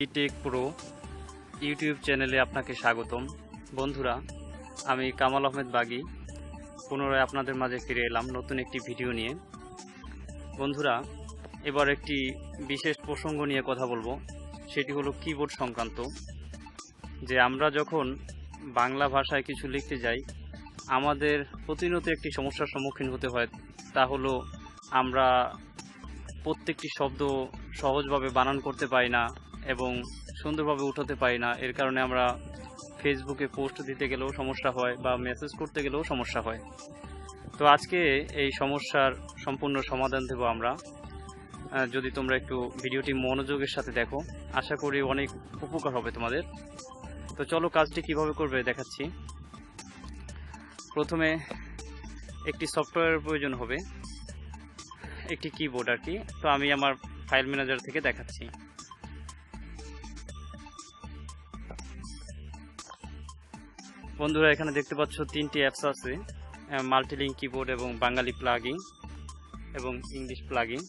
Take pro YouTube চ্যানেলে আপনাকে স্বাগতম। বন্ধুরা, আমি কামাল আহমেদ বাগি। পুনরায় আপনাদের মাঝে ফিরে এলাম নতুন একটি ভিডিও নিয়ে। বন্ধুরা, এবার একটি বিশেষ প্রসঙ্গ নিয়ে কথা বলব। সেটি হলো কিবোর্ড সংক্রান্ত। যে আমরা যখন বাংলা ভাষায় কিছু লিখতে যাই, আমাদের প্রতিনিয়ত একটি সমস্যার সম্মুখীন হতে হয়। তা হলো, আমরা প্রত্যেকটি শব্দ সহজভাবে বানান করতে পারি না। এবং সুন্দরভাবে উঠাতে পারি না। এর কারণে আমরা ফেসবুকে পোস্ট দিতে গেলেও সমস্যা হয় বা মেসেজ করতে গেলেও সমস্যা হয়। তো আজকে এই সমস্যার সম্পূর্ণ সমাধান দেব আমরা। যদি তোমরা একটু ভিডিওটি মনোযোগের সাথে দেখো, আশা করি অনেক উপকার হবে তোমাদের। তো চলো কাজটি কীভাবে করবে দেখাচ্ছি। প্রথমে একটি সফটওয়্যারের প্রয়োজন হবে, একটি কিবোর্ড আর কি। তো আমি আমার ফাইল ম্যানেজার থেকে দেখাচ্ছি। বন্ধুরা, এখানে দেখতে পাচ্ছ তিনটি অ্যাপস আছে মাল্টিলিঙ্ক কিবোর্ড এবং বাঙালি প্লাগিং এবং ইংলিশ প্লাগিং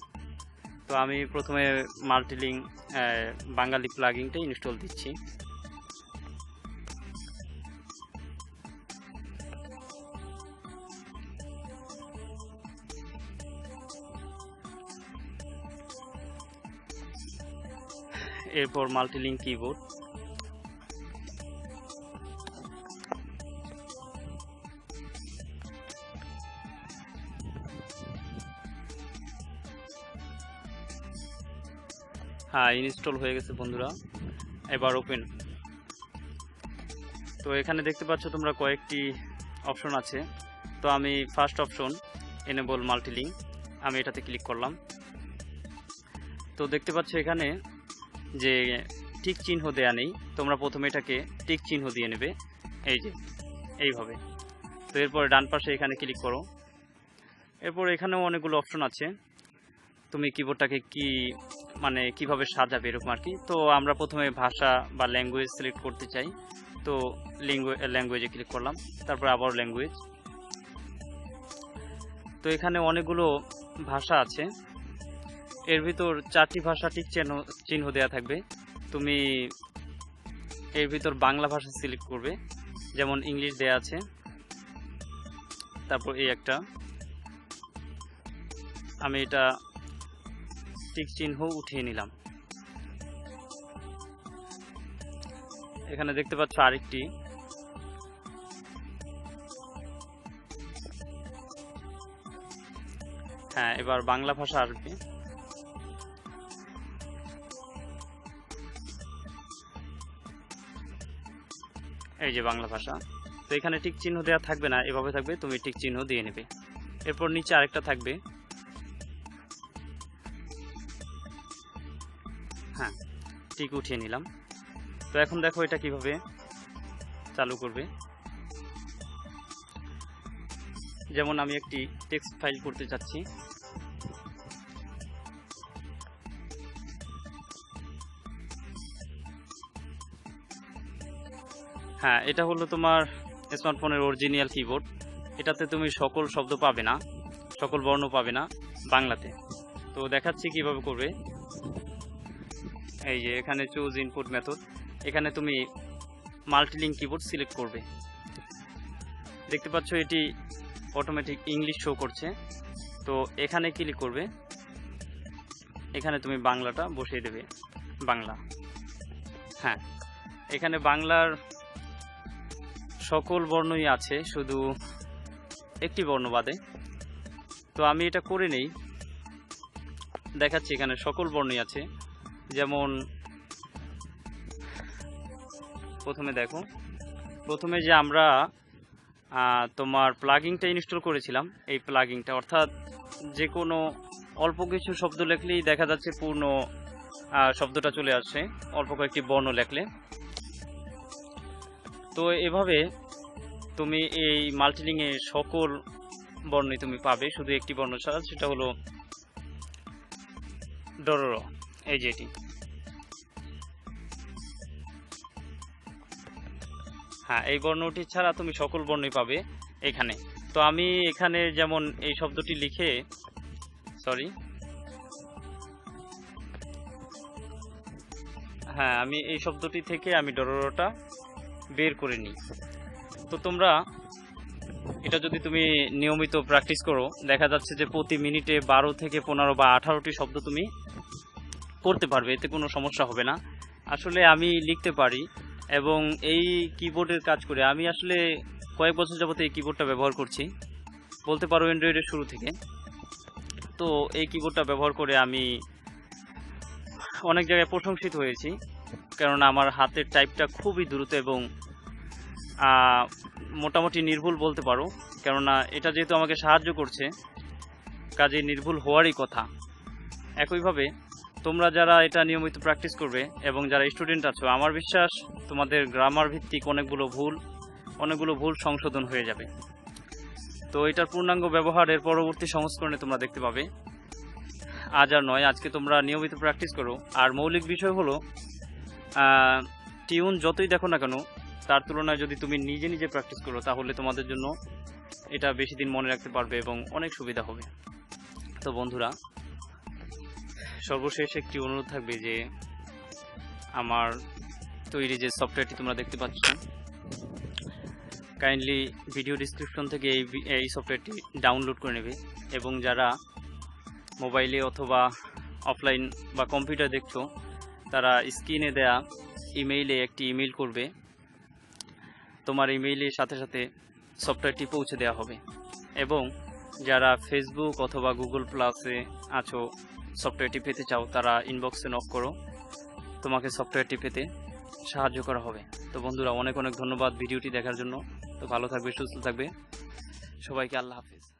তো আমি প্রথমে মাল্টিলিঙ্ক বাঙালি প্লাগিংটা ইনস্টল দিচ্ছি। এরপর মাল্টিলিঙ্ক কিবোর্ড হ্যাঁ ইনস্টল হয়ে গেছে বন্ধুরা। এবার ওপেন তো এখানে দেখতে পাচ্ছ তোমরা কয়েকটি অপশন আছে। তো আমি ফার্স্ট অপশন এনেবল মাল্টিলিঙ্ক আমি এটাতে ক্লিক করলাম। তো দেখতে পাচ্ছ এখানে যে টিক চিহ্ন দেয়া নেই। তোমরা প্রথমে এটাকে টিক চিহ্ন দিয়ে নেবে। এই যে, এইভাবে। তো এরপর ডান পাশে এখানে ক্লিক করো। এরপর এখানেও অনেকগুলো অপশন আছে। তুমি কিবোর্ডটাকে কি মানে কীভাবে সাজাবে এরকম আর কি? তো আমরা প্রথমে ভাষা বা ল্যাঙ্গুয়েজ সিলেক্ট করতে চাই। তো ল্যাঙ্গুয়েজে ক্লিক করলাম, তারপর আবার ল্যাঙ্গুয়েজ তো এখানে অনেকগুলো ভাষা আছে। এর ভিতর চারটি ভাষা ঠিক চিহ্ন চিহ্ন দেওয়া থাকবে। তুমি এর ভিতর বাংলা ভাষা সিলেক্ট করবে, যেমন ইংলিশ দেয়া আছে। তারপর এই একটা। আমি এটা টিক চিহ্ন উঠিয়ে নিলাম। এখানে দেখতে পাচ্ছ আরেকটি। হ্যাঁ এবার বাংলা ভাষা আসবে। এই যে বাংলা ভাষা। তো এখানে টিক চিহ্ন দেওয়া থাকবে না, এভাবে থাকবে, তুমি টিক চিহ্ন দিয়ে নেবে। এরপর নিচে আরেকটা থাকবে। টিক উঠিয়ে নিলাম। তো এখন দেখো এটা কীভাবে চালু করবে। যেমন আমি একটি টেক্সট ফাইল করতে চাচ্ছি। হ্যাঁ এটা হলো তোমার স্মার্টফোনের অরিজিনাল কিবোর্ড এটাতে তুমি সকল শব্দ পাবে না, সকল বর্ণ পাবে না বাংলাতে। তো দেখাচ্ছি কীভাবে করবে। এই যে এখানে চুজ ইনপুট মেথড এখানে তুমি মাল্টিলিঙ্ক কিবোর্ড সিলেক্ট করবে। দেখতে পাচ্ছ এটি অটোমেটিক ইংলিশ শো করছে। তো এখানে ক্লিক করবে। এখানে তুমি বাংলাটা বসিয়ে দেবে। বাংলা। হ্যাঁ এখানে বাংলার সকল বর্ণই আছে, শুধু একটি বর্ণ বাদে। তো আমি এটা করে নেই। দেখাচ্ছি এখানে সকল বর্ণই আছে। যেমন, প্রথমে দেখো, প্রথমে যে আমরা তোমার প্লাগিংটা ইনস্টল করেছিলাম, এই প্লাগিংটা অর্থাৎ যে কোনো অল্প কিছু শব্দ লেখলেই দেখা যাচ্ছে পূর্ণ শব্দটা চলে আসছে, অল্প কয়েকটি বর্ণ লেখলে। তো এভাবে তুমি এই মাল্টিলিংয়ে সকল বর্ণই তুমি পাবে, শুধু একটি বর্ণ ছাড়া, সেটা হলো ডরর এই যে এটি। হ্যাঁ এই বর্ণটি ছাড়া তুমি সকল বর্ণই পাবে এখানে। তো আমি এখানে যেমন এই শব্দটি লিখে সরি হ্যাঁ আমি এই শব্দটি থেকে আমি ডরোটা বের করে নিই। তো তোমরা, এটা যদি তুমি নিয়মিত প্র্যাকটিস করো, দেখা যাচ্ছে যে প্রতি মিনিটে বারো থেকে পনেরো বা আঠারোটি শব্দ তুমি করতে পারবে, এতে কোনো সমস্যা হবে না। আসলে আমি লিখতে পারি এবং এই কিবোর্ডের কাজ করে আমি আসলে কয়েক বছর যাবত এই কিবোর্ডটা ব্যবহার করছি। বলতে পারো অ্যান্ড্রয়েডের শুরু থেকে। তো এই কিবোর্ডটা ব্যবহার করে আমি অনেক জায়গায় প্রশংসিত হয়েছি কারণ আমার হাতের টাইপটা খুবই দ্রুত এবং মোটামুটি নির্ভুল বলতে পারো। কেননা এটা যেহেতু আমাকে সাহায্য করছে, কাজে নির্ভুল হওয়ারই কথা। একইভাবে তোমরা যারা এটা নিয়মিত প্র্যাকটিস করবে এবং যারা স্টুডেন্ট আছো, আমার বিশ্বাস তোমাদের গ্রামার ভিত্তিক অনেকগুলো ভুল অনেকগুলো ভুল সংশোধন হয়ে যাবে। তো এটার পূর্ণাঙ্গ ব্যবহারের পরবর্তী সংস্করণে তোমরা দেখতে পাবে। আজ আর নয়, আজকে তোমরা নিয়মিত প্র্যাকটিস করো। আর মৌলিক বিষয় হলো টিউন যতই দেখো না কেন, তার তুলনায় যদি তুমি নিজে নিজে প্র্যাকটিস করো, তাহলে তোমাদের জন্য এটা বেশি দিন মনে রাখতে পারবে এবং অনেক সুবিধা হবে। তো বন্ধুরা সর্বশেষ একটি অনুরোধ থাকবে যে আমার তৈরি যে সফটওয়্যারটি তোমরা দেখতে পাচ্ছ কাইন্ডলি ভিডিও ডিসক্রিপশন থেকে এই এই সফটওয়্যারটি ডাউনলোড করে নেবে এবং যারা মোবাইলে অথবা অফলাইন বা কম্পিউটার দেখছ, তারা স্ক্রিনে দেয়া ইমেইলে একটি ইমেইল করবে। তোমার ইমেইলের সাথে সাথে সফটওয়্যারটি পৌঁছে দেওয়া হবে। এবং যারা ফেসবুক অথবা গুগল প্লাসে আছো সফটওয়্যারটি পেতে চাও, তারা ইনবক্সে নক করো। তোমাকে সফটওয়্যারটি পেতে সাহায্য করা হবে। তো বন্ধুরা, অনেক অনেক ধন্যবাদ ভিডিওটি দেখার জন্য। তো ভালো থাকবে, সুস্থ থাকবে। সবাইকে আল্লাহ হাফিজ।